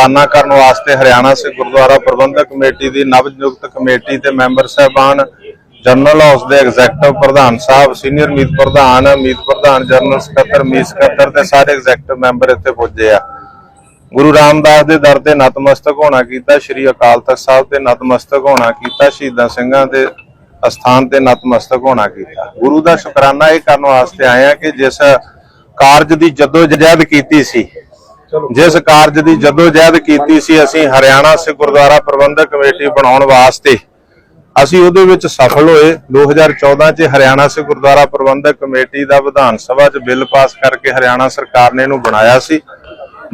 ਪਾਨਾ ਕਰਨ ਵਾਸਤੇ ਹਰਿਆਣਾ ਸੇ ਗੁਰਦੁਆਰਾ ਪ੍ਰਬੰਧਕ ਕਮੇਟੀ ਦੀ ਨਵ ਨਿਯੁਕਤ ਕਮੇਟੀ ਤੇ ਮੈਂਬਰ ਸਹਿਬਾਨ ਜਨਰਲ ਹਾਊਸ ਦੇ ਐਗਜ਼ੈਕਟਿਵ ਪ੍ਰਧਾਨ ਸਾਹਿਬ, ਸੀਨੀਅਰ ਮੀਤ ਪ੍ਰਧਾਨ ਮੀਤ ਪ੍ਰਧਾਨ ਜਨਰਲ ਸਕੱਤਰ, ਮੀਤ ਸਕੱਤਰ ਤੇ ਸਾਰੇ ਐਗਜ਼ੈਕਟਿਵ ਮੈਂਬਰ ਇੱਥੇ ਪੁੱਜੇ ਆ। ਗੁਰੂ ਰਾਮਦਾਸ ਦੇ ਦਰ ਤੇ ਨਤਮਸਤਕ ਹੋਣਾ ਕੀਤਾ, ਸ੍ਰੀ ਅਕਾਲ ਤਖਤ ਸਾਹਿਬ ਤੇ ਨਤਮਸਤਕ ਹੋਣਾ ਕੀਤਾ, ਸ਼ਹੀਦਾਂ ਸਿੰਘਾਂ ਦੇ ਅਸਥਾਨ ਤੇ ਨਤਮਸਤਕ ਹੋਣਾ ਕੀਤਾ। ਗੁਰੂ ਦਾ ਸ਼ੁਕਰਾਨਾ ਇਹ ਕਰਨ ਵਾਸਤੇ ਆਇਆ ਕਿ ਜਿਸ ਕਾਰਜ ਦੀ ਜਦੋ ਜਹਿਦ ਕੀਤੀ ਸੀ ਜਿਸ ਕਾਰਜ ਦੀ ਜਦੋ ਜਹਿਦ ਕੀਤੀ ਸੀ, ਅਸੀਂ ਹਰਿਆਣਾ ਸਿੱਖ ਗੁਰਦੁਆਰਾ ਪ੍ਰਬੰਧਕ ਕਮੇਟੀ ਬਣਾਉਣ ਵਾਸਤੇ ਅਸੀਂ ਉਹਦੇ ਵਿੱਚ ਸਫਲ ਹੋਏ। 2014 ਚ ਹਰਿਆਣਾ ਸਿੱਖ ਗੁਰਦੁਆਰਾ ਪ੍ਰਬੰਧਕ ਕਮੇਟੀ ਦਾ ਵਿਧਾਨ ਸਭਾ 'ਚ ਬਿੱਲ ਪਾਸ ਕਰਕੇ ਹਰਿਆਣਾ ਸਰਕਾਰ ਨੇ ਇਹਨੂੰ ਬਣਾਇਆ ਸੀ।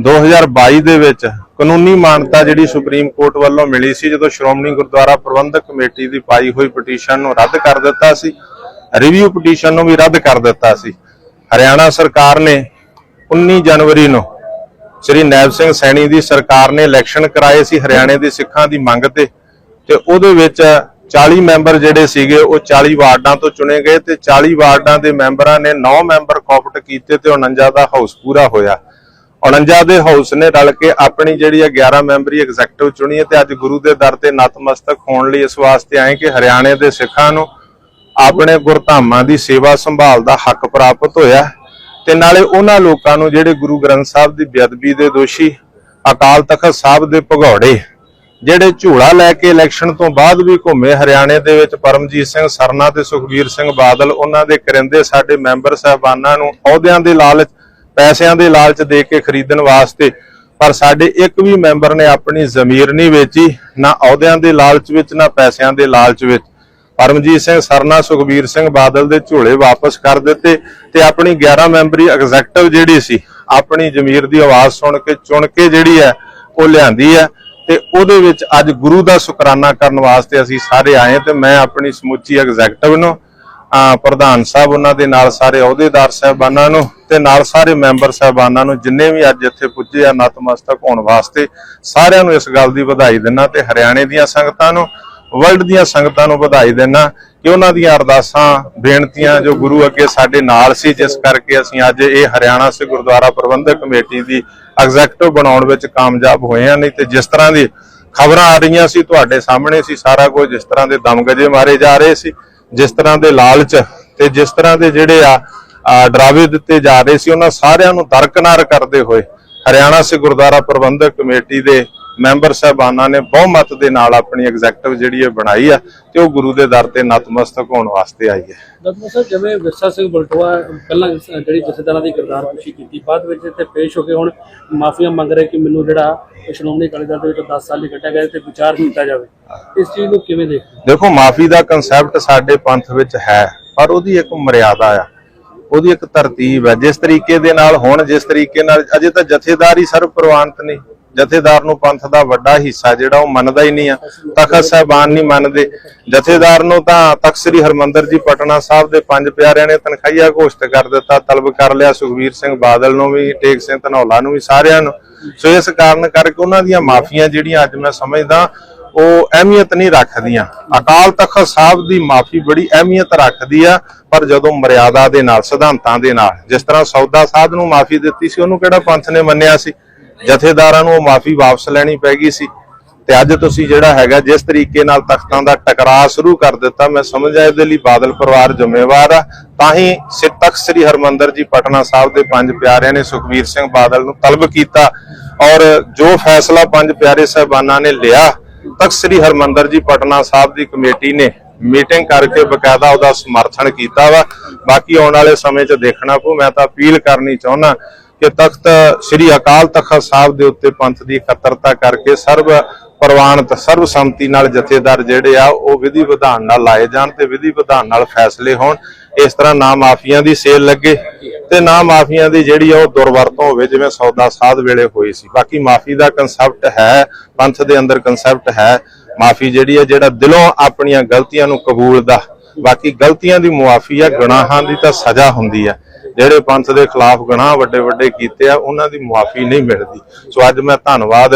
2022 ਦੇ ਵਿੱਚ ਕਾਨੂੰਨੀ ਮਾਨਤਾ ਜਿਹੜੀ ਸੁਪਰੀਮ ਕੋਰਟ ਵੱਲੋਂ ਮਿਲੀ ਸੀ, ਜਦੋਂ ਸ਼੍ਰੋਮਣੀ ਗੁਰਦੁਆਰਾ ਪ੍ਰਬੰਧਕ ਕਮੇਟੀ ਦੀ ਪਾਈ ਹੋਈ ਪਟੀਸ਼ਨ ਨੂੰ ਰੱਦ ਕਰ ਦਿੱਤਾ ਸੀ, ਰਿਵਿਊ ਪਟੀਸ਼ਨ ਨੂੰ ਵੀ ਰੱਦ ਕਰ ਦਿੱਤਾ ਸੀ। ਹਰਿਆਣਾ ਸਰਕਾਰ ਨੇ 19 ਜਨਵਰੀ ਨੂੰ ਸ੍ਰੀ ਨੈਬ ਸਿੰਘ ਸੈਣੀ ਦੀ ਸਰਕਾਰ ਨੇ ਇਲੈਕਸ਼ਨ ਕਰਾਏ ਸੀ ਹਰਿਆਣੇ ਦੇ ਸਿੱਖਾਂ ਦੀ ਮੰਗ ਤੇ ਤੇ ਉਹਦੇ ਵਿੱਚ 40 ਮੈਂਬਰ ਜਿਹੜੇ ਸੀਗੇ, ਉਹ 40 ਵਾਰਡਾਂ ਤੋਂ ਚੁਣੇ ਗਏ ਤੇ 40 ਵਾਰਡਾਂ ਦੇ ਮੈਂਬਰਾਂ ਨੇ 9 ਮੈਂਬਰ ਕਾਪਟ ਕੀਤੇ ਤੇ 49 ਦਾ ਹਾਊਸ ਪੂਰਾ ਹੋਇਆ। 49 ਦੇ ਹਾਊਸ ਨੇ ਰਲ ਕੇ ਆਪਣੀ ਜਿਹੜੀ ਆ 11 ਮੈਂਬਰੀ ਐਗਜ਼ੈਕਟਿਵ ਚੁਣੀ ਹੈ ਤੇ ਅੱਜ ਗੁਰੂ ਦੇ ਦਰ ਤੇ ਨਤਮਸਤਕ ਹੋਣ ਲਈ ਇਸ ਵਾਸਤੇ ਆਏ ਕਿ ਹਰਿਆਣੇ ਦੇ ਸਿੱਖਾਂ ਨੂੰ ਆਪਣੇ ਗੁਰਧਾਮਾਂ ਦੀ ਸੇਵਾ ਸੰਭਾਲ ਦਾ ਹੱਕ ਪ੍ਰਾਪਤ ਹੋਇਆ। ਤੇ ਨਾਲੇ ਉਹਨਾਂ ਲੋਕਾਂ ਨੂੰ ਜਿਹੜੇ ਗੁਰੂ ਗ੍ਰੰਥ ਸਾਹਿਬ ਦੀ ਬੇਅਦਬੀ ਦੇ ਦੋਸ਼ੀ ਅਕਾਲ ਤਖਤ ਸਾਹਿਬ ਦੇ ਭਗੌੜੇ, ਜਿਹੜੇ ਝੂਲਾ ਲੈ ਕੇ ਇਲੈਕਸ਼ਨ ਤੋਂ ਬਾਅਦ ਵੀ ਘੁੰਮੇ ਹਰਿਆਣੇ ਦੇ ਵਿੱਚ ਪਰਮਜੀਤ ਸਿੰਘ ਸਰਨਾ ਤੇ ਸੁਖਬੀਰ ਸਿੰਘ ਬਾਦਲ, ਉਹਨਾਂ ਦੇ ਕਰਿੰਦੇ ਸਾਡੇ ਮੈਂਬਰ ਸਾਹਿਬਾਨਾਂ ਨੂੰ ਅਹੁਦਿਆਂ ਦੇ ਲਾਲਚ, ਪੈਸਿਆਂ ਦੇ ਲਾਲਚ ਦੇ ਕੇ ਖਰੀਦਣ ਵਾਸਤੇ, ਪਰ ਸਾਡੇ ਇੱਕ ਵੀ ਮੈਂਬਰ ਨੇ ਆਪਣੀ ਜ਼ਮੀਰ ਨਹੀਂ ਵੇਚੀ, ਨਾ ਅਹੁਦਿਆਂ ਦੇ ਲਾਲਚ ਵਿੱਚ, ਨਾ ਪੈਸਿਆਂ ਦੇ ਲਾਲਚ ਵਿੱਚ। ਪਰਮਜੀਤ ਸਿੰਘ ਸਰਨਾ, ਸੁਖਬੀਰ ਸਿੰਘ ਬਾਦਲ ਦੇ ਝੋਲੇ ਵਾਪਸ ਕਰ ਦਿੱਤੇ ਤੇ ਆਪਣੀ 11 ਮੈਂਬਰੀ ਐਗਜ਼ੈਕਟਿਵ ਜਿਹੜੀ ਸੀ, ਆਪਣੀ ਜ਼ਮੀਰ ਦੀ ਆਵਾਜ਼ ਸੁਣ ਕੇ, ਚੁਣ ਕੇ ਜਿਹੜੀ ਹੈ, ਉਹ ਲਿਆਂਦੀ ਹੈ ਤੇ ਉਹਦੇ ਵਿੱਚ ਅੱਜ ਗੁਰੂ ਦਾ ਸ਼ੁਕਰਾਨਾ ਕਰਨ ਵਾਸਤੇ ਅਸੀਂ ਸਾਰੇ ਆਏ ਤੇ ਮੈਂ ਆਪਣੀ ਸਮੁੱਚੀ ਐਗਜ਼ੈਕਟਿਵ ਨੂੰ ਪ੍ਰਧਾਨ ਸਾਹਿਬ ਉਹਨਾਂ ਦੇ ਨਾਲ ਸਾਰੇ ਅਹੁਦੇਦਾਰ ਸਾਹਿਬਾਨਾਂ ਨੂੰ ਤੇ ਨਾਲ ਸਾਰੇ ਮੈਂਬਰ ਸਾਹਿਬਾਨਾਂ ਨੂੰ ਜਿੰਨੇ ਵੀ ਅੱਜ ਇੱਥੇ ਪੁੱਜੇ ਆ ਨਤਮਸਤਕ ਹੋਣ ਵਾਸਤੇ, ਸਾਰਿਆਂ ਨੂੰ ਇਸ ਗੱਲ ਦੀ ਵਧਾਈ ਦਿੰਨਾ ਤੇ ਹਰਿਆਣੇ ਦੀਆਂ ਸੰਗਤਾਂ ਨੂੰ ਵਰਲਡ ਦੀਆਂ ਸੰਗਤਾਂ ਨੂੰ ਵਧਾਈ ਦਿੰਨਾ ਕਿ ਉਹਨਾਂ ਦੀਆਂ ਅਰਦਾਸਾਂ, ਬੇਨਤੀਆਂ ਜੋ ਗੁਰੂ ਅੱਗੇ ਸਾਡੇ ਨਾਲ ਸੀ, ਜਿਸ ਕਰਕੇ ਅਸੀਂ ਅੱਜ ਇਹ ਹਰਿਆਣਾ ਸੇ ਗੁਰਦੁਆਰਾ ਪ੍ਰਬੰਧਕ ਕਮੇਟੀ ਦੀ ਐਗਜ਼ੈਕਟਿਵ ਬਣਾਉਣ ਵਿੱਚ ਕਾਮਯਾਬ ਹੋਏ ਆ ਨਹੀਂ ਤੇ ਜਿਸ ਤਰ੍ਹਾਂ ਦੀ ਖਬਰਾਂ ਆ ਰਹੀਆਂ ਸੀ, ਤੁਹਾਡੇ ਸਾਹਮਣੇ ਸੀ, ਸਾਰਾ ਕੁਝ ਜਿਸ ਤਰ੍ਹਾਂ ਦੇ ਦਮਗਜੇ ਮਾਰੇ ਜਾ ਰਹੇ ਸੀ, ਜਿਸ ਤਰ੍ਹਾਂ ਦੇ ਲਾਲਚ ਤੇ ਜਿਸ ਤਰ੍ਹਾਂ ਦੇ ਜਿਹੜੇ ਆ ਆ, ਡਰਾਵੇ ਦਿੱਤੇ ਜਾ ਰਹੇ ਸੀ, ਉਹਨਾਂ ਸਾਰਿਆਂ ਨੂੰ ਦਰਕਨਾਰ ਕਰਦੇ ਹੋਏ ਹਰਿਆਣਾ ਸੇ ਗੁਰਦੁਆਰਾ ਪ੍ਰਬੰਧਕ ਕਮੇਟੀ ਦੇ ਮੈਂਬਰ ਸਾਹਿਬਾਨਾਂ ਨੇ ਬਹੁਮਤ ਦੇ ਨਾਲ ਆਪਣੀ ਐਗਜ਼ੈਕਟਿਵ ਜਿਹੜੀ ਹੈ ਬਣਾਈ ਆ ਤੇ ਉਹ ਗੁਰੂ ਦੇ ਦਰ ਤੇ ਨਤਮਸਤਕ ਹੋਣ ਵਾਸਤੇ ਆਈ ਹੈ। ਦਤਮਾ ਸਾਹਿਬ ਜਿਵੇਂ ਵਿਰਸਾ ਸਿੰਘ ਬਲਟੋਆ ਪਹਿਲਾਂ ਇਸ ਜਿਹੜੀ ਜਥੇਦਾਰਾਂ ਦੀ ਕਿਰਦਾਰਕਸ਼ੀ ਕੀਤੀ ਬਾਅਦ ਵਿੱਚ ਇੱਥੇ ਪੇਸ਼ ਹੋ ਕੇ ਹੁਣ ਮਾਫੀਆਂ ਮੰਗ ਰਹੇ ਕਿ ਮੈਨੂੰ ਜਿਹੜਾ ਸ਼੍ਰੋਮਣੀ ਅਕਾਲੀ ਦਲ ਦੇ ਵਿੱਚ 10 ਸਾਲ ਲਈ ਕੱਟਿਆ ਗਿਆ ਤੇ ਵਿਚਾਰ ਕੀਤਾ ਜਾਵੇ। ਇਸ ਚੀਜ਼ ਨੂੰ ਕਿਵੇਂ ਦੇਖਦੇ ਹੋ? ਦੇਖੋ ਮਾਫੀ ਦਾ ਕਨਸੈਪਟ ਸਾਡੇ ਪੰਥ ਵਿੱਚ ਹੈ ਪਰ ਉਹਦੀ ਇੱਕ ਮਰਿਆਦਾ ਆ। ਉਹਦੀ ਇੱਕ ਤਰਤੀਬ ਹੈ। ਜਿਸ ਤਰੀਕੇ ਦੇ ਨਾਲ ਹੁਣ ਜਿਸ ਤਰੀਕੇ ਨਾਲ ਅਜੇ ਤਾਂ ਜਥੇਦਾਰ ਹੀ ਸਰਵ ਪ੍ਰਵਾਨਤ ਨਹੀਂ ਜਥੇਦਾਰ ਨੂੰ ਪੰਥ ਦਾ ਵੱਡਾ ਹਿੱਸਾ ਜਿਹੜਾ ਉਹ ਮੰਨਦਾ ਹੀ ਨਹੀਂ ਆ। ਤਖਤ ਸਾਹਿਬਾਨ ਨਹੀਂ ਮੰਨਦੇ। ਜਥੇਦਾਰ ਨੂੰ ਤਾਂ ਤਖਤ ਸ੍ਰੀ ਹਰਮੰਦਰ ਜੀ ਪਟਨਾ ਸਾਹਿਬ ਦੇ ਪੰਜ ਪਿਆਰਿਆਂ ਨੇ ਤਨਖਾਹੀਆ ਘੋਸ਼ਿਤ ਕਰ ਦਿੱਤਾ, ਤਲਬ ਕਰ ਲਿਆ ਸੁਖਵੀਰ ਸਿੰਘ ਬਾਦਲ ਨੂੰ ਵੀ, ਟੇਕ ਸਿੰਘ ਧਨੌਲਾ ਨੂੰ ਵੀ, ਸਾਰਿਆਂ ਨੂੰ। ਸੋ ਇਸ ਕਾਰਨ ਕਰਕੇ ਉਹਨਾਂ ਦੀਆਂ ਮਾਫੀਆਂ ਜਿਹੜੀਆਂ ਅੱਜ ਮੈਂ ਸਮਝਦਾ, ਉਹ ਅਹਿਮੀਅਤ ਨਹੀਂ ਰੱਖਦੀਆਂ। ਅਕਾਲ ਤਖਤ ਸਾਹਿਬ ਦੀ ਮਾਫੀ ਬੜੀ ਅਹਿਮੀਅਤ ਰੱਖਦੀ ਆ, ਪਰ ਜਦੋਂ ਮਰਿਆਦਾ ਦੇ ਨਾਲ, ਸਿਧਾਂਤਾਂ ਦੇ ਨਾਲ, ਜਿਸ ਤਰ੍ਹਾਂ ਸੌਦਾ ਸਾਧ ਨੂੰ ਮਾਫੀ ਦਿੱਤੀ ਸੀ, ਉਹਨੂੰ ਕਿਹੜਾ ਪੰਥ ਨੇ ਮੰਨਿਆ ਸੀ? ਜਥੇਦਾਰਾਂ ਨੂੰ ਮਾਫੀ ਵਾਪਸ ਲੈਣੀ ਪੈ ਗਈ ਸੀ ਤੇ ਅੱਜ ਤੁਸੀਂ ਜਿਹੜਾ ਹੈਗਾ ਜਿਸ ਤਰੀਕੇ ਨਾਲ ਤਖਤਾਂ ਦਾ ਟਕਰਾਅ ਸ਼ੁਰੂ ਕਰ ਦਿੱਤਾ, ਮੈਂ ਸਮਝਿਆ ਇਹਦੇ ਲਈ ਬਾਦਲ ਪਰਿਵਾਰ ਜ਼ਿੰਮੇਵਾਰ ਆ। ਤਾਂ ਹੀ ਸਿੱਖ ਤਖਤ ਸ੍ਰੀ ਹਰਮੰਦਰ ਜੀ ਪਟਨਾ ਸਾਹਿਬ ਦੇ ਪੰਜ ਪਿਆਰਿਆਂ ਨੇ ਸੁਖਵੀਰ ਸਿੰਘ ਬਾਦਲ ਨੂੰ ਤਲਬ ਕੀਤਾ ਔਰ ਜੋ ਫੈਸਲਾ ਪੰਜ ਪਿਆਰੇ ਸਾਹਿਬਾਨਾਂ ਨੇ ਲਿਆ, ਤਖਤ ਸ੍ਰੀ ਹਰਮੰਦਰ ਜੀ ਪਟਨਾ ਸਾਹਿਬ ਦੀ ਕਮੇਟੀ ਨੇ ਮੀਟਿੰਗ ਕਰਕੇ ਬਕਾਇਦਾ ਉਹਦਾ ਸਮਰਥਨ ਕੀਤਾ ਵਾ। ਬਾਕੀ ਆਉਣ ਵਾਲੇ ਸਮੇਂ 'ਚ ਦੇਖਣਾ ਪਊ, ਮੈਂ ਤਾਂ ਅਪੀਲ ਕਰਨੀ ਚਾਹੁੰਦਾ ਕਿ ਤਖਤ ਸ੍ਰੀ ਅਕਾਲ ਤਖਤ ਸਾਹਿਬ ਦੇ ਉੱਤੇ ਪੰਥ ਦੀ ਇਕੱਤਰਤਾ ਕਰਕੇ ਸਰਬ ਪ੍ਰਵਾਨਿਤ, ਸਰਬ ਸੰਮਤੀ ਨਾਲ ਜਥੇਦਾਰ ਜਿਹੜੇ ਆ, ਉਹ ਵਿਧੀ ਵਿਧਾਨ ਨਾਲ ਲਾਏ ਜਾਣ ਤੇ ਵਿਧੀ ਵਿਧਾਨ ਨਾਲ ਫੈਸਲੇ ਹੋਣ। ਇਸ ਤਰ੍ਹਾਂ ਨਾ ਮਾਫੀਆਂ ਦੀ ਸੇਲ ਲੱਗੇ ਤੇ ਨਾ ਮਾਫੀਆਂ ਦੀ ਜਿਹੜੀ ਉਹ ਦੁਰਵਰਤੋਂ ਹੋਵੇ, ਜਿਵੇਂ ਸੌਦਾ ਸਾਧ ਵੇਲੇ ਹੋਈ ਸੀ। ਬਾਕੀ ਮਾਫੀ ਦਾ ਕਨਸੈਪਟ ਹੈ, ਪੰਥ ਦੇ ਅੰਦਰ ਕਨਸੈਪਟ ਹੈ। ਮਾਫੀ ਜਿਹੜੀ ਹੈ ਜਿਹੜਾ ਦਿਲੋਂ ਆਪਣੀਆਂ ਗਲਤੀਆਂ ਨੂੰ ਕਬੂਲਦਾ। ਬਾਕੀ ਗਲਤੀਆਂ ਦੀ ਮੁਆਫੀ ਆ, ਗੁਨਾਹਾਂ ਦੀ ਤਾਂ ਸਜ਼ਾ ਹੁੰਦੀ ਹੈ ਜਿਹੜੇ ਪੰਥ ਦੇ ਖਿਲਾਫ ਗੁਨਾਹ ਵੱਡੇ ਵੱਡੇ ਕੀਤੇ ਆ, ਉਹਨਾਂ ਦੀ ਮੁਆਫੀ ਨਹੀਂ ਮਿਲਦੀ। ਸੋ ਅੱਜ ਮੈਂ ਧੰਨਵਾਦ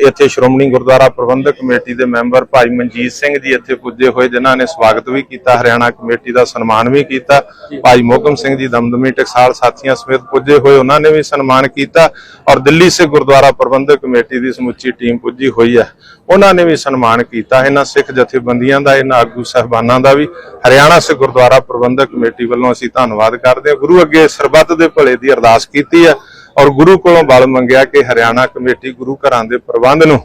ਇੱਥੇ ਸ਼੍ਰੋਮਣੀ ਗੁਰਦੁਆਰਾ ਪ੍ਰਬੰਧਕ ਕਮੇਟੀ ਦੇ ਮੈਂਬਰ ਭਾਈ ਮਨਜੀਤ ਸਿੰਘ ਜੀ ਇੱਥੇ ਪੁੱਜੇ ਹੋਏ, ਜਿਨ੍ਹਾਂ ਨੇ ਸਵਾਗਤ ਵੀ ਕੀਤਾ, ਹਰਿਆਣਾ ਕਮੇਟੀ ਦਾ ਸਨਮਾਨ ਵੀ ਕੀਤਾ, ਭਾਈ ਮੋਹਕਮ ਸਿੰਘ ਜੀ, ਦਮਦਮੀ ਟਕਸਾਲ ਸਾਥੀਆਂ ਸਮੇਤ ਪੁੱਜੇ ਹੋਏ, ਉਹਨਾਂ ਨੇ ਵੀ ਸਨਮਾਨ ਕੀਤਾ ਔਰ ਦਿੱਲੀ ਸੇ ਗੁਰਦੁਆਰਾ ਪ੍ਰਬੰਧਕ ਕਮੇਟੀ ਦੀ ਸਮੁੱਚੀ ਟੀਮ ਪੁੱਜੀ ਹੋਈ ਹੈ। ਉਹਨਾਂ ਨੇ ਵੀ ਸਨਮਾਨ ਕੀਤਾ, ਇਹਨਾਂ ਸਿੱਖ ਜਥੇਬੰਦੀਆਂ ਦਾ, ਇਹਨਾਂ ਆਗੂ ਸਹਿਬਾਨਾਂ ਦਾ ਵੀ, ਹਰਿਆਣਾ ਸੇ ਗੁਰਦੁਆਰਾ ਪ੍ਰਬੰਧਕ ਕਮੇਟੀ ਵੱਲੋਂ ਅਸੀਂ ਧੰਨਵਾਦ ਕਰਦੇ ਹਾਂ। ਗੁਰੂ ਅੱਗੇ ਸਰਬੱਤ ਦੇ ਭਲੇ ਦੀ ਅਰਦਾਸ ਕੀਤੀ ਹੈ। ਔਰ ਗੁਰੂ ਕੋਲੋਂ ਬਲ ਮੰਗਿਆ ਕਿ ਹਰਿਆਣਾ ਕਮੇਟੀ ਗੁਰੂ ਘਰਾਂ ਦੇ ਪ੍ਰਬੰਧ ਨੂੰ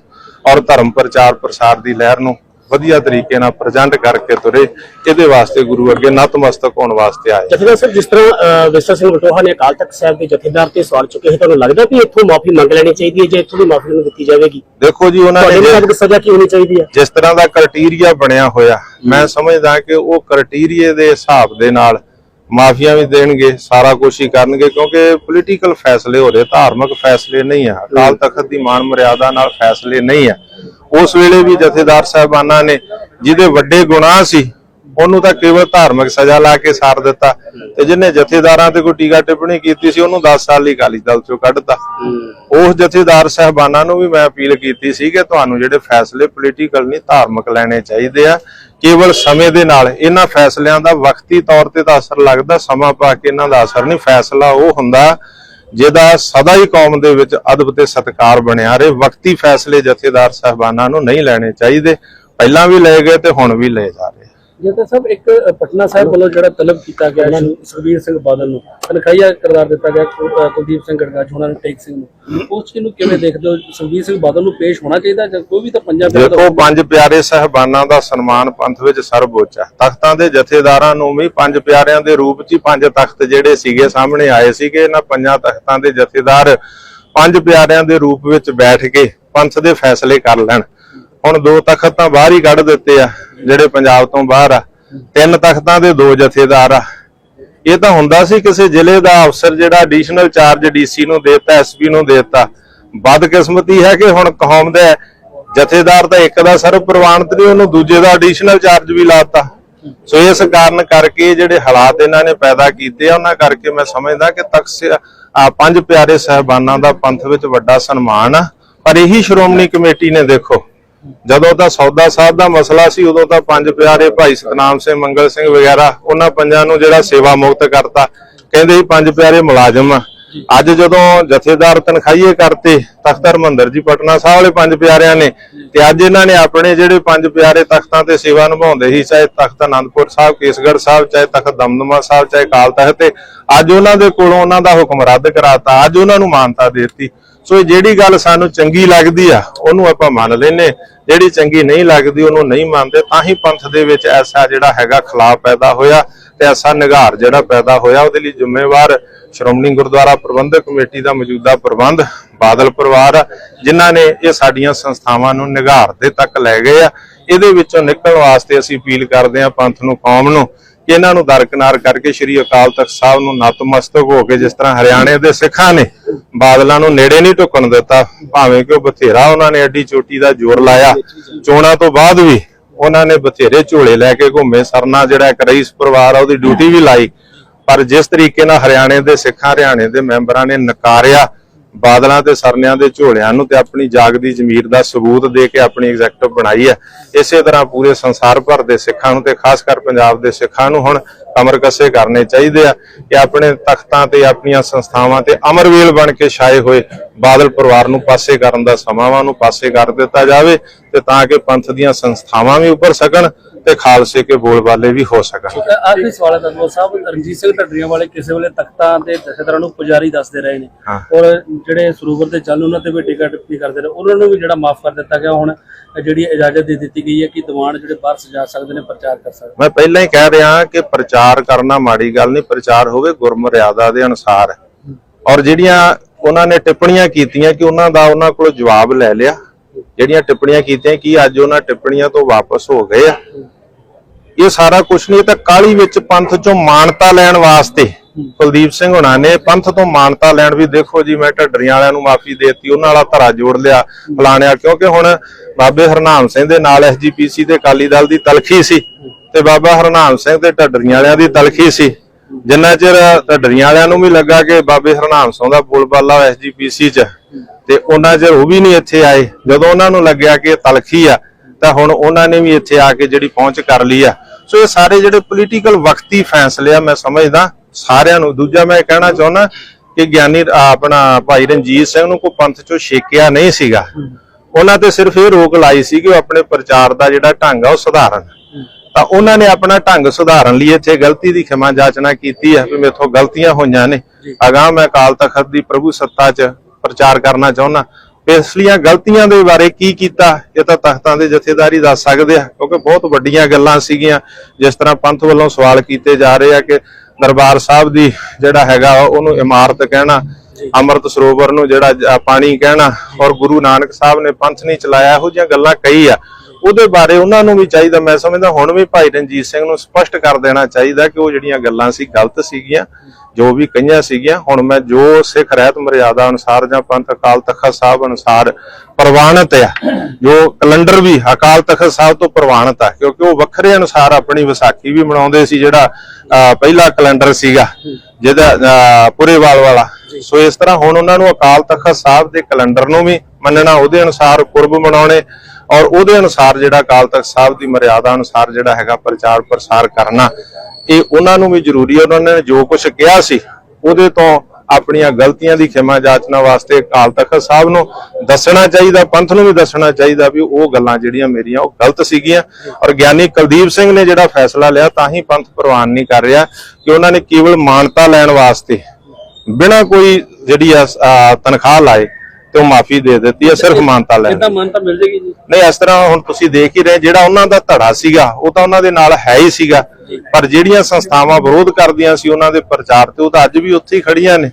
ਔਰ ਧਰਮ ਪ੍ਰਚਾਰ ਪ੍ਰਸਾਰ ਦੀ ਲਹਿਰ ਨੂੰ ਵਧੀਆ ਤਰੀਕੇ ਨਾਲ ਪ੍ਰਜੈਂਟ ਕਰਕੇ ਤੁਰੇ ਇਹਦੇ ਵਾਸਤੇ ਗੁਰੂ ਅੱਗੇ ਨਤਮਸਤਕ ਹੋਣ ਵਾਸਤੇ ਆਏ। ਜਥੇਦਾਰ ਸਾਹਿਬ ਜਿਸ ਤਰ੍ਹਾਂ ਵਿਰਸਾ ਸਿੰਘ ਵਟੋਹਾ ਨੇ ਅਕਾਲ ਤਖਤ ਸਾਹਿਬ ਦੇ ਜਥੇਦਾਰ ਤੇ ਸਵਾਲ ਚੁੱਕੇ ਹੈ ਤੁਹਾਨੂੰ ਲੱਗਦਾ ਕਿ ਇੱਥੋਂ ਮਾਫੀ ਮੰਗ ਲੈਣੀ ਚਾਹੀਦੀ ਹੈ ਜੇ ਇੱਥੋਂ ਦੀ ਮਾਫੀ ਨੂੰ ਦਿੱਤੀ ਜਾਵੇਗੀ? ਦੇਖੋ ਜੀ ਉਹਨਾਂ ਨੇ ਜਿਸ- ਸਜ਼ਾ ਕੀ ਹੋਣੀ ਚਾਹੀਦੀ ਹੈ? ਜਿਸ ਤਰ੍ਹਾਂ ਦਾ ਕ੍ਰਾਈਟੇਰੀਆ ਬਣਿਆ ਹੋਇਆ ਮੈਂ ਸਮਝਦਾ ਕਿ ਉਹ ਕ੍ਰਾਈਟੇਰੀਏ ਦੇ ਹਿਸਾਬ ਦੇ ਨਾਲ ਮਾਫੀਆ ਵੀ ਦੇਣਗੇ, ਸਾਰਾ ਕੁਝ ਹੀ ਕਰਨਗੇ, ਕਿਉਂਕਿ ਪੋਲੀਟੀਕਲ ਫੈਸਲੇ ਹੋ ਰਹੇ, ਧਾਰਮਿਕ ਫੈਸਲੇ ਨਹੀਂ ਆ। ਅਕਾਲ ਤਖਤ ਦੀ ਮਾਨ ਮਰਿਆਦਾ ਨਾਲ ਫੈਸਲੇ ਨਹੀਂ ਆ। ਉਸ ਵੇਲੇ ਵੀ ਜਥੇਦਾਰ ਸਾਹਿਬਾਨਾਂ ਨੇ ਜਿਹਦੇ ਵੱਡੇ ਗੁਨਾਹ ਸੀ ਉਹਨੂੰ ਤਾਂ ਕੇਵਲ ਧਾਰਮਿਕ ਸਜ਼ਾ ਲਾ ਕੇ ਸਾਰ ਦਿੱਤਾ ਤੇ ਜਿਹਨੇ ਜਥੇਦਾਰਾਂ ਤੇ ਕੋਈ ਟੀਕਾ ਟਿੱਪਣੀ ਕੀਤੀ ਸੀ ਉਹਨੂੰ 10 ਸਾਲ ਲਈ ਅਕਾਲੀ ਦਲ ਚੋਂ ਕੱਢਤਾ। ਉਸ ਜਥੇਦਾਰ ਸਾਹਿਬਾਨਾਂ ਨੂੰ ਵੀ ਮੈਂ ਅਪੀਲ ਕੀਤੀ ਸੀ ਕਿ ਤੁਹਾਨੂੰ ਜਿਹੜੇ ਫੈਸਲੇ ਪੋਲੀਟੀਕਲ ਨਹੀਂ ਧਾਰਮਿਕ ਲੈਣੇ ਚਾਹੀਦੇ ਆ। ਕੇਵਲ ਸਮੇਂ ਦੇ ਨਾਲ ਇਹਨਾਂ ਫੈਸਲਿਆਂ ਦਾ ਵਕਤੀ ਤੌਰ ਤੇ ਤਾਂ ਅਸਰ ਲੱਗਦਾ ਸਮਾਂ ਪਾ ਕੇ ਇਹਨਾਂ ਦਾ ਅਸਰ ਨਹੀਂ। ਫੈਸਲਾ ਉਹ ਹੁੰਦਾ ਜਿਹਦਾ ਸਦਾ ਹੀ ਕੌਮ ਦੇ ਵਿੱਚ ਅਦਬ ਤੇ ਸਤਕਾਰ ਬਣਿਆ ਰਹੇ। ਵਕਤੀ ਫੈਸਲੇ ਜਥੇਦਾਰ ਸਾਹਿਬਾਨਾਂ ਨੂੰ ਨਹੀਂ ਲੈਣੇ ਚਾਹੀਦੇ। ਪਹਿਲਾਂ ਵੀ ਲਏ ਗਏ ਤੇ ਹੁਣ ਵੀ ਲਏ ਜਾ ਰਹੇ। ਜੇਕਰ ਸਾਹਿਬ ਇੱਕ ਪਟਨਾ ਸਾਹਿਬ ਵੱਲੋਂ ਜਿਹੜਾ ਤਲਬ ਕੀਤਾ ਗਿਆ ਸੁ- ਸੁਖਬੀਰ ਸਿੰਘ ਬਾਦਲ ਨੂੰ ਤਨਖਾਹੀਆ ਕਰਦਾਰ ਦਿੱਤਾ ਗਿਆ ਕੁਲਦੀਪ ਸਿੰਘ ਗੜਗਾਜ ਉਹਨਾਂ ਨੂੰ ਟੇਕ ਸਿੰਘ ਨੂੰ। ਉਸ ਨੂੰ ਕਿਵੇਂ ਦੇਖਦੇ ਹੋ? ਸੁਖਬੀਰ ਸਿੰਘ ਬਾਦਲ ਨੂੰ ਪੇਸ਼ ਹੋਣਾ ਚਾਹੀਦਾ ਜਾਂ ਕੋਈ ਵੀ ਤਾਂ ਪੰਜਾਬ ਦਾ ਦੇਖੋ ਪੰਜ ਪਿਆਰੇ ਸਹਿਬਾਨਾਂ ਦਾ ਸਨਮਾਨ ਪੰਥ ਵਿੱਚ ਸਰਵਉੱਚ ਹੈ। ਤਖਤਾਂ ਦੇ ਜਥੇਦਾਰਾਂ ਨੂੰ ਵੀ ਪੰਜ ਪਿਆਰਿਆਂ ਦੇ ਰੂਪ 'ਚ ਹੀ ਪੰਜ ਤਖਤ ਜਿਹੜੇ ਸੀਗੇ ਸਾਹਮਣੇ ਆਏ ਸੀਗੇ ਇਹਨਾਂ ਪੰਜਾਂ ਤਖਤਾਂ ਦੇ ਜਥੇਦਾਰ ਪੰਜ ਪਿਆਰਿਆਂ ਦੇ ਰੂਪ ਵਿੱਚ ਬੈਠ ਕੇ ਪੰਥ ਦੇ ਫੈਸਲੇ ਕਰ ਲੈਣ। ਹੁਣ ਦੋ ਤਖਤ ਤਾਂ ਬਾਹਰ ਹੀ ਕੱਢ ਦਿੱਤੇ ਆ, ਜਿਹੜੇ ਪੰਜਾਬ ਤੋਂ ਬਾਹਰ ਆ। ਤਿੰਨ ਤਖਤਾਂ ਦੇ ਦੋ ਜਥੇਦਾਰ ਆ। ਇਹ ਤਾਂ ਹੁੰਦਾ ਸੀ ਕਿਸੇ ਜ਼ਿਲ੍ਹੇ ਦਾ ਅਫਸਰ ਜਿਹੜਾ ਐਡੀਸ਼ਨਲ ਚਾਰਜ ਡੀਸੀ ਨੂੰ ਦੇਤਾ ਐਸਪੀ ਨੂੰ ਦੇਤਾ। ਬਦਕਿਸਮਤੀ ਹੈ ਕਿ ਹੁਣ ਕੌਮ ਦੇ ਜਥੇਦਾਰ ਤਾਂ ਇੱਕ ਦਾ ਸਰਵ ਪ੍ਰਵਾਨਿਤ ਨਹੀਂ ਉਹਨੂੰ ਦੂਜੇ ਦਾ ਐਡੀਸ਼ਨਲ ਚਾਰਜ ਵੀ ਲਾਤਾ। ਸੋ ਇਸ ਕਾਰਨ ਕਰਕੇ ਜਿਹੜੇ ਹਾਲਾਤ ਇਹਨਾਂ ਨੇ ਪੈਦਾ ਕੀਤੇ ਆ, ਉਹਨਾਂ ਕਰਕੇ ਮੈਂ ਸਮਝਦਾ ਕਿ ਤਖਤ ਪੰਜ ਪਿਆਰੇ ਸਹਿਬਾਨਾਂ ਦਾ ਪੰਥ ਵਿੱਚ ਵੱਡਾ ਸਨਮਾਨ ਆ। ਪਰ ਇਹੀ ਸ਼੍ਰੋਮਣੀ ਕਮੇਟੀ ਨੇ ਦੇਖੋ ਜਦੋਂ ਤਾਂ ਸੌਦਾ ਸਾਹਿਬ ਦਾ ਮਸਲਾ ਸੀ, ਉਦੋਂ ਤਾਂ ਪੰਜ ਪਿਆਰੇ ਭਾਈ ਸਤਨਾਮ ਸਿੰਘ, ਮੰਗਲ ਸਿੰਘ ਵਗੈਰਾ, ਉਹਨਾਂ ਪੰਜਾਂ ਨੂੰ ਜਿਹੜਾ ਸੇਵਾ ਮੁਕਤ ਕਰਤਾ। ਕਹਿੰਦੇ ਸੀ ਪੰਜ ਪਿਆਰੇ ਮੁਲਾਜ਼ਮ ਆ। ਅੱਜ ਜਦੋਂ ਜਥੇਦਾਰ ਤਨਖਾਹੀਏ ਕਰਤੇ ਤਖਤ ਹਰਮੰਦਰ ਜੀ, ਪਟਨਾ ਸਾਹਿਬ ਵਾਲੇ ਪੰਜ ਪਿਆਰਿਆਂ ਨੇ, ਤੇ ਅੱਜ ਇਹਨਾਂ ਨੇ ਆਪਣੇ ਜਿਹੜੇ ਪੰਜ ਪਿਆਰੇ ਤਖਤਾਂ ਤੇ ਸੇਵਾ ਨਿਭਾਉਂਦੇ ਸੀ, ਚਾਹੇ ਤਖਤ ਆਨੰਦਪੁਰ ਸਾਹਿਬ, ਕੇਸਗੜ੍ਹ ਸਾਹਿਬ, ਚਾਹੇ ਤਖਤ ਦਮਦਮਾ ਸਾਹਿਬ, ਚਾਹੇ ਕਾਲ ਤਖਤ ਤੇ, ਅੱਜ ਉਹਨਾਂ ਦੇ ਕੋਲੋਂ ਉਹਨਾਂ ਦਾ ਹੁਕਮ ਰੱਦ ਕਰਾਤਾ, ਅੱਜ ਉਹਨਾਂ ਨੂੰ ਮਾਨਤਾ ਦੇ ਦਿੱਤੀ। ਸੋ ਜਿਹੜੀ ਗੱਲ ਸਾਨੂੰ ਚੰਗੀ ਲੱਗਦੀ ਆ ਉਹਨੂੰ ਆਪਾਂ ਮੰਨ ਲੈਨੇ ਜਿਹੜੀ ਚੰਗੀ ਨਹੀਂ ਲੱਗਦੀ ਉਹਨੂੰ ਨਹੀਂ ਮੰਨਦੇ ਤਾਂ ਹੀ ਪੰਥ ਦੇ ਵਿੱਚ ਐਸਾ ਜਿਹੜਾ ਹੈਗਾ ਖਲਾਅ ਪੈਦਾ ਹੋਇਆ ਤੇ ਐਸਾ ਨਿਗਾਰ ਜਿਹੜਾ ਪੈਦਾ ਹੋਇਆ। ਉਹਦੇ ਲਈ ਜ਼ਿੰਮੇਵਾਰ ਸ਼੍ਰੋਮਣੀ ਗੁਰਦੁਆਰਾ ਪ੍ਰਬੰਧਕ ਕਮੇਟੀ ਦਾ ਮੌਜੂਦਾ ਪ੍ਰਬੰਧ ਬਾਦਲ ਪਰਿਵਾਰ ਆ, ਜਿਨ੍ਹਾਂ ਨੇ ਇਹ ਸਾਡੀਆਂ ਸੰਸਥਾਵਾਂ ਨੂੰ ਨਿਗਾਰ ਦੇ ਤੱਕ ਲੈ ਗਏ ਆ। ਇਹਦੇ ਵਿੱਚੋਂ ਨਿਕਲਣ ਵਾਸਤੇ ਅਸੀਂ ਅਪੀਲ ਕਰਦੇ ਆ ਪੰਥ ਨੂੰ ਕੌਮ ਨੂੰ ਇਹਨਾਂ ਨੂੰ ਦਰਕਨਾਰ ਕਰਕੇ ਸ੍ਰੀ ਅਕਾਲ ਤਖਤ ਸਾਹਿਬ ਨੂੰ ਨਤਮਸਤਕ ਹੋ ਕੇ ਜਿਸ ਤਰ੍ਹਾਂ ਹਰਿਆਣੇ ਦੇ ਸਿੱਖਾਂ ਨੇ ਬਾਦਲਾਂ ਨੂੰ ਨੇੜੇ ਨਹੀਂ ਢੁਕਣ ਦਿੱਤਾ, ਭਾਵੇਂ ਕਿ ਉਹ ਬਥੇਰਾ ਉਹਨਾਂ ਨੇ ਐਡੀ ਚੋਟੀ ਦਾ ਜ਼ੋਰ ਲਾਇਆ। ਚੋਣਾਂ ਤੋਂ ਬਾਅਦ ਵੀ ਉਹਨਾਂ ਨੇ ਬਥੇਰੇ ਝੋਲੇ ਲੈ ਕੇ ਘੁੰਮੇ, ਸਰਨਾ ਜਿਹੜਾ ਇੱਕ ਪਰਿਵਾਰ ਆ, ਉਹਦੀ ਡਿਊਟੀ ਵੀ ਲਾਈ। ਪਰ ਜਿਸ ਤਰੀਕੇ ਨਾਲ ਹਰਿਆਣੇ ਦੇ ਸਿੱਖਾਂ, ਹਰਿਆਣੇ ਦੇ ਮੈਂਬਰਾਂ ਨੇ ਨਕਾਰਿਆ ਬਾਦਲਾਂ ਤੇ ਸਰਨਿਆਂ ਦੇ ਝੋਲਿਆਂ ਨੂੰ ਤੇ ਆਪਣੀ ਜਾਗਦੀ ਜ਼ਮੀਰ ਦਾ ਸਬੂਤ ਦੇ ਕੇ ਆਪਣੀ ਐਗਜ਼ੈਕਟਿਵ ਬਣਾਈ ਹੈ। ਇਸੇ ਤਰ੍ਹਾਂ ਪੂਰੇ ਸੰਸਾਰ ਭਰ ਦੇ ਸਿੱਖਾਂ ਨੂੰ ਤੇ ਖਾਸ ਕਰ ਪੰਜਾਬ ਦੇ ਸਿੱਖਾਂ ਨੂੰ ਹੁਣ ਕਮਰ ਕੱਸੇ ਕਰਨੇ ਚਾਹੀਦੇ ਆ ਕਿ ਆਪਣੇ ਤਖਤਾਂ ਤੇ ਆਪਣੀਆਂ ਸੰਸਥਾਵਾਂ ਤੇ ਅਮਰਵੇਲ ਬਣ ਕੇ ਛਾਏ ਹੋਏ ਬਾਦਲ ਪਰਿਵਾਰ ਨੂੰ ਪਾਸੇ ਕਰਨ ਦਾ ਸਮਾਂ ਵਾ, ਉਹਨੂੰ ਪਾਸੇ ਕਰ ਦਿੱਤਾ ਜਾਵੇ ਤੇ ਤਾਂ ਕਿ ਪੰਥ ਦੀਆਂ ਸੰਸਥਾਵਾਂ ਵੀ ਉੱਭਰ ਸਕਣ। ਤੇ ਖਾਲਸੇ ਕੇ ਬੋਲਬਾਲੇ ਵੀ ਹੋ ਸਕਣ। ਆਖਰੀ ਸਵਾਲ ਹੈ ਦਸਵੋ ਸਾਹਿਬ ਰਣਜੀਤ ਸਿੰਘ ਢੱਡਰੀਆਂ ਵਾਲੇ ਕਿਸੇ ਵੇਲੇ ਤਖਤਾਂ ਤੇ ਜਥੇਦਾਰਾਂ ਨੂੰ ਪੁਜਾਰੀ ਦੱਸਦੇ ਰਹੇ ਨੇ। ਔਰ ਜਿਹੜੇ ਸਰੂਵਰ ਤੇ ਚੱਲ ਉਹਨਾਂ ਤੇ ਵੀ ਟਿਕਾ ਟਿੱਪੀ ਕਰਦੇ ਨੇ। ਉਹਨਾਂ ਨੂੰ ਵੀ ਜਿਹੜਾ ਮਾਫ ਕਰ ਦਿੱਤਾ ਗਿਆ। ਹੁਣ ਜਿਹੜੀ ਇਜਾਜ਼ਤ ਦੇ ਦਿੱਤੀ ਗਈ ਹੈ ਕਿ ਦੀਵਾਨ ਜਿਹੜੇ ਬਾਹਰ ਸਜਾ ਸਕਦੇ ਨੇ ਪ੍ਰਚਾਰ ਕਰ ਸਕਦੇ ਮੈਂ ਪਹਿਲਾਂ ਹੀ ਕਹਿ ਰਿਹਾ ਕਿ ਪ੍ਰਚਾਰ ਕਰਨਾ ਮਾੜੀ ਗੱਲ ਨਹੀਂ। ਪ੍ਰਚਾਰ ਹੋਵੇ ਗੁਰਮਰਿਆਦਾ ਦੇ ਅਨੁਸਾਰ। ਔਰ ਜਿਹੜੀਆਂ ਉਹਨਾਂ ਨੇ ਟਿੱਪਣੀਆਂ ਕੀਤੀਆਂ ਕਿ ਉਹਨਾਂ ਦਾ ਉਹਨਾਂ ਕੋਲ ਜਵਾਬ ਲੈ ਲਿਆ। ਜਿਹੜੀਆਂ ਟਿੱਪਣੀਆਂ ਕੀਤੀਆਂ ਕਿ ਅੱਜ ਉਹਨਾਂ ਟਿੱਪਣੀਆਂ ਤੋਂ ਵਾਪਸ ਹੋ ਗਏ ਆ। ਇਹ ਸਾਰਾ ਕੁਝ ਨਹੀਂ, ਇਹ ਤਾਂ ਕਾਲੀ ਵਿੱਚ ਪੰਥ ਚੋਂ ਮਾਨਤਾ ਲੈਣ ਵਾਸਤੇ। ਕੁਲਦੀਪ ਸਿੰਘ ਹੁਣਾਂ ਨੇ ਪੰਥ ਤੋਂ ਮਾਨਤਾ ਲੈਣ ਵੀ ਦੇਖੋ ਜੀ, ਮੈਂ ਢੱਡਰੀਆਂ ਵਾਲਿਆਂ ਨੂੰ ਮਾਫੀ ਦੇਤੀ, ਉਹਨਾਂ ਵਾਲਾ ਧਰਾ ਜੋੜ ਲਿਆ ਫਲਾਣਿਆ, ਕਿਉਂਕਿ ਹੁਣ ਬਾਬੇ ਹਰਨਾਮ ਸਿੰਘ ਦੇ ਨਾਲ ਐਸਜੀਪੀਸੀ ਤੇ ਅਕਾਲੀ ਦਲ ਦੀ ਤਲਖੀ ਸੀ ਤੇ ਬਾਬਾ ਹਰਨਾਮ ਸਿੰਘ ਤੇ ਢੱਡਰੀਆਂ ਵਾਲਿਆਂ ਦੀ ਤਲਖੀ ਸੀ। ਜਿੰਨਾ ਚਿਰ ਢੱਡਰੀਆਂ ਵਾਲਿਆਂ ਨੂੰ ਵੀ ਲੱਗਾ ਕਿ ਬਾਬੇ ਹਰਨਾਮ ਸਿੰਘ ਦਾ ਬੋਲਬਾਲਾ ਐਸਜੀਪੀਸੀ 'ਚ, ਤੇ ਉਹਨਾਂ ਚਿਰ ਉਹ ਵੀ ਨਹੀਂ ਇੱਥੇ ਆਏ। ਜਦੋਂ ਉਹਨਾਂ ਨੂੰ ਲੱਗਿਆ ਕਿ ਤਲਖੀ ਆ, ਤਾਂ ਹੁਣ ਉਹਨਾਂ ਨੇ ਵੀ ਇੱਥੇ ਆ ਕੇ ਜਿਹੜੀ ਪਹੁੰਚ ਕਰ ਲਈ ਆ। ਸੋ ਇਹ ਸਾਰੇ ਜਿਹੜੇ ਪੋਲੀਟੀਕਲ ਵਕਤੀ ਫੈਸਲੇ ਆ ਮੈਂ ਸਮਝਦਾ ਸਾਰਿਆਂ ਨੂੰ। ਦੂਜਾ ਮੈਂ ਕਹਿਣਾ ਚਾਹੁੰਦਾ ਕਿ ਗਿਆਨੀ ਆਪਣਾ ਭਾਈ ਰਣਜੀਤ ਸਿੰਘ ਨੂੰ ਕੋਈ ਪੰਥ ਚੋਂ ਛੇਕਿਆ ਨਹੀਂ ਸੀਗਾ। ਉਹਨਾਂ ਤੇ ਸਿਰਫ ਇਹ ਰੋਕ ਲਾਈ ਸੀ ਕਿ ਉਹ ਆਪਣੇ ਪ੍ਰਚਾਰ ਦਾ ਜਿਹੜਾ ਢੰਗ ਆ ਉਹ ਸੁਧਾਰਨ। ਤਾਂ ਉਹਨਾਂ ਨੇ ਆਪਣਾ ਢੰਗ ਸੁਧਾਰਨ ਲਈ ਇੱਥੇ ਗਲਤੀ ਦੀ ਖਿਮਾ ਜਾਚਨਾ ਕੀਤੀ ਹੈ ਵੀ ਮੇਥੋਂ ਗਲਤੀਆਂ ਹੋਈਆਂ ਨੇ। ਅਗਾਂਹ ਮੈਂ ਅਕਾਲ ਤਖਤ ਦੀ ਪ੍ਰਭੂ ਸੱਤਾ 'ਚ ਪ੍ਰਚਾਰ ਕਰਨਾ ਚਾਹੁੰਦਾ। ਪਿਛਲੀਆਂ ਗਲਤੀਆਂ ਦੇ ਬਾਰੇ ਕੀ ਕੀਤਾ ਇਹ ਤਾਂ ਤਖਤਾਂ ਦੇ ਜਥੇਦਾਰੀ ਦੱਸ ਸਕਦੇ ਆ ਕਿਉਂਕਿ ਬਹੁਤ ਵੱਡੀਆਂ ਗੱਲਾਂ ਸੀਗੀਆਂ ਜਿਸ ਤਰ੍ਹਾਂ ਪੰਥ ਵੱਲੋਂ ਸਵਾਲ ਕੀਤੇ ਜਾ ਰਹੇ ਆ ਕਿ ਦਰਬਾਰ ਸਾਹਿਬ ਦੀ ਜਿਹੜਾ ਹੈਗਾ ਉਹਨੂੰ ਇਮਾਰਤ ਕਹਿਣਾ ਅੰਮ੍ਰਿਤ ਸਰੋਵਰ ਨੂੰ ਜਿਹੜਾ ਪਾਣੀ ਕਹਿਣਾ ਔਰ ਗੁਰੂ ਨਾਨਕ ਸਾਹਿਬ ਨੇ ਪੰਥ ਨਹੀਂ ਚਲਾਇਆ ਇਹੋ ਜਿਹੀਆਂ ਗੱਲਾਂ ਕਹੀ ਆ। ਉਹਦੇ ਬਾਰੇ ਉਹਨਾਂ ਨੂੰ ਵੀ ਚਾਹੀਦਾ ਮੈਂ ਸਮਝਦਾ ਹੁਣ ਵੀ ਭਾਈ ਰਣਜੀਤ ਸਿੰਘ ਨੂੰ ਸਪਸ਼ਟ ਕਰ ਦੇਣਾ ਚਾਹੀਦਾ ਕਿ ਉਹ ਜਿਹੜੀਆਂ ਗੱਲਾਂ ਸੀ ਗਲਤ ਸੀਗੀਆਂ। ਜੋ ਵੀ ਕਹੀਆਂ ਸੀਗੀਆਂ, ਹੁਣ ਮੈਂ ਜੋ ਸਿੱਖ ਰਹਿਤ ਮਰਿਆਦਾ ਅਨੁਸਾਰ ਜਾਂ ਪੰਥ ਅਕਾਲ ਤਖਤ ਸਾਹਿਬ ਅਨੁਸਾਰ ਪ੍ਰਵਾਨਿਤ ਆ, ਜੋ ਕੈਲੰਡਰ ਵੀ ਅਕਾਲ ਤਖਤ ਸਾਹਿਬ ਤੋਂ ਪ੍ਰਵਾਨਿਤ ਆ, ਕਿਉਂਕਿ ਉਹ ਵੱਖਰੇ ਅਨੁਸਾਰ ਆਪਣੀ ਵਿਸਾਖੀ ਵੀ ਮਨਾਉਂਦੇ ਸੀ ਜਿਹੜਾ ਪਹਿਲਾ ਕੈਲੰਡਰ ਸੀਗਾ, ਜਿਹਦਾ ਪੁਰੇਵਾਲ ਵਾਲਾ। ਸੋ ਇਸ ਤਰ੍ਹਾਂ ਹੁਣ ਉਹਨਾਂ ਨੂੰ ਅਕਾਲ ਤਖਤ ਸਾਹਿਬ ਦੇ ਕੈਲੰਡਰ ਨੂੰ ਵੀ ਮੰਨਣਾ, ਉਹਦੇ ਅਨੁਸਾਰ ਪੁਰਬ ਮਨਾਉਣੇ ਔਰ ਉਹਦੇ ਅਨੁਸਾਰ ਜਿਹੜਾ ਅਕਾਲ ਤਖਤ ਸਾਹਿਬ ਦੀ ਮਰਿਆਦਾ ਅਨੁਸਾਰ ਜਿਹੜਾ ਹੈਗਾ ਪ੍ਰਚਾਰ ਪ੍ਰਸਾਰ ਕਰਨਾ। ਇਹ ਉਹਨਾਂ ਨੂੰ ਵੀ ਜ਼ਰੂਰੀ ਹੈ ਉਹਨਾਂ ਨੇ ਜੋ ਕੁਝ ਕਿਹਾ ਸੀ ਉਹਦੇ ਤੋਂ ਆਪਣੀਆਂ ਗਲਤੀਆਂ ਦੀ ਖਿਮਾ ਜਾਚਨਾ ਵਾਸਤੇ ਅਕਾਲ ਤਖਤ ਸਾਹਿਬ ਨੂੰ ਦੱਸਣਾ ਚਾਹੀਦਾ ਪੰਥ ਨੂੰ ਵੀ ਦੱਸਣਾ ਚਾਹੀਦਾ ਵੀ ਉਹ ਗੱਲਾਂ ਜਿਹੜੀਆਂ ਮੇਰੀਆਂ ਉਹ ਗਲਤ ਸੀਗੀਆਂ। ਔਰ ਗਿਆਨੀ ਕੁਲਦੀਪ ਸਿੰਘ ਨੇ ਜਿਹੜਾ ਫੈਸਲਾ ਲਿਆ ਤਾਂ ਹੀ ਪੰਥ ਪ੍ਰਵਾਨ ਨਹੀਂ ਕਰ ਰਿਹਾ ਕਿ ਉਹਨਾਂ ਨੇ ਕੇਵਲ ਮਾਨਤਾ ਲੈਣ ਵਾਸਤੇ ਬਿਨਾਂ ਕੋਈ ਜਿਹੜੀ ਆ, ਤਨਖਾਹ ਲਾਏ। ਤੇ ਉਹ ਮਾਫੀ ਦੇ ਦਿੱਤੀ ਹੈ ਸਿਰਫ ਮਾਨਤਾ ਲੈਣ ਇਦਾਂ ਮਾਨਤਾ ਮਿਲ ਜੇਗੀ ਜੀ? ਨਹੀਂ ਇਸ ਤਰ੍ਹਾਂ ਹੁਣ ਤੁਸੀਂ ਦੇਖ ਹੀ ਰਹੇ ਜਿਹੜਾ ਉਹਨਾਂ ਦਾ ਧੜਾ ਸੀਗਾ ਉਹ ਤਾਂ ਉਹਨਾਂ ਦੇ ਨਾਲ ਹੈ ਹੀ ਸੀਗਾ। ਪਰ ਜਿਹੜੀਆਂ ਸੰਸਥਾਵਾਂ ਵਿਰੋਧ ਕਰਦੀਆਂ ਸੀ ਉਹਨਾਂ ਦੇ ਪ੍ਰਚਾਰ ਤੇ ਉਹ ਤਾਂ ਅੱਜ ਵੀ ਉੱਥੇ ਹੀ ਖੜੀਆਂ ਨੇ।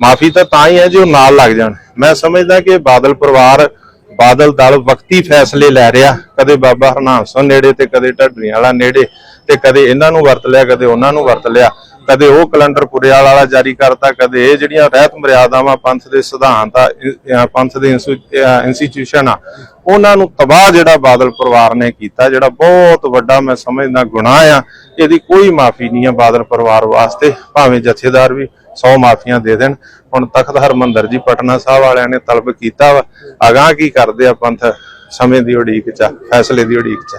ਮਾਫੀ ਤਾਂ ਤਾਂ ਹੀ ਹੈ ਜੇ ਉਹ ਨਾਲ ਲੱਗ ਜਾਣ। ਮੈਂ ਸਮਝਦਾ ਕਿ ਬਾਦਲ ਪਰਿਵਾਰ ਬਾਦਲ ਦਲ ਵਕਤੀ ਫੈਸਲੇ ਲੈ ਰਿਹਾ। ਕਦੇ ਬਾਬਾ ਹਰਨਾਮ ਸਿੰਘ ਨੇੜੇ ਤੇ ਕਦੇ ਢੱਡਰੀਆਂ ਵਾਲਾ ਨੇੜੇ ਤੇ ਕਦੇ ਇਹਨਾਂ ਨੂੰ ਵਰਤ ਲਿਆ ਕਦੇ ਉਹਨਾਂ ਨੂੰ ਵਰਤ ਲਿਆ। ਕਦੇ ਉਹ ਕੈਲੰਡਰ ਪੁਰਿਆਲ ਵਾਲਾ ਜਾਰੀ ਕਰਤਾ, ਕਦੇ ਇਹ ਜਿਹੜੀਆਂ ਰਹਿਤ ਮਰਿਆਦਾਵਾਂ ਪੰਥ ਦੇ ਸਿਧਾਂਤ ਆ ਪੰਥ ਦੇ ਇੰਸਟੀਟਿਊਸ਼ਨ ਆ ਉਹਨਾਂ ਨੂੰ ਤਬਾਹ ਜਿਹੜਾ ਬਾਦਲ ਪਰਿਵਾਰ ਨੇ ਕੀਤਾ, ਜਿਹੜਾ ਬਹੁਤ ਵੱਡਾ ਮੈਂ ਸਮਝਦਾ ਗੁਨਾਹ ਆ, ਇਹਦੀ ਕੋਈ ਮਾਫੀ ਨਹੀਂ ਆ ਬਾਦਲ ਪਰਿਵਾਰ ਵਾਸਤੇ, ਭਾਵੇਂ ਜਥੇਦਾਰ ਵੀ 100 ਮਾਫੀਆਂ ਦੇ ਦੇਣ। ਹੁਣ ਤਖਤ ਹਰਮੰਦਰ ਜੀ, ਪਟਨਾ ਸਾਹਿਬ ਵਾਲਿਆਂ ਨੇ ਤਲਬ ਕੀਤਾ ਵਾ, ਅਗਾਹ ਕੀ ਕਰਦੇ ਆ ਪੰਥ ਸਮੇਂ ਦੀ ਉਡੀਕ ਚ ਫੈਸਲੇ ਦੀ ਉਡੀਕ ਚ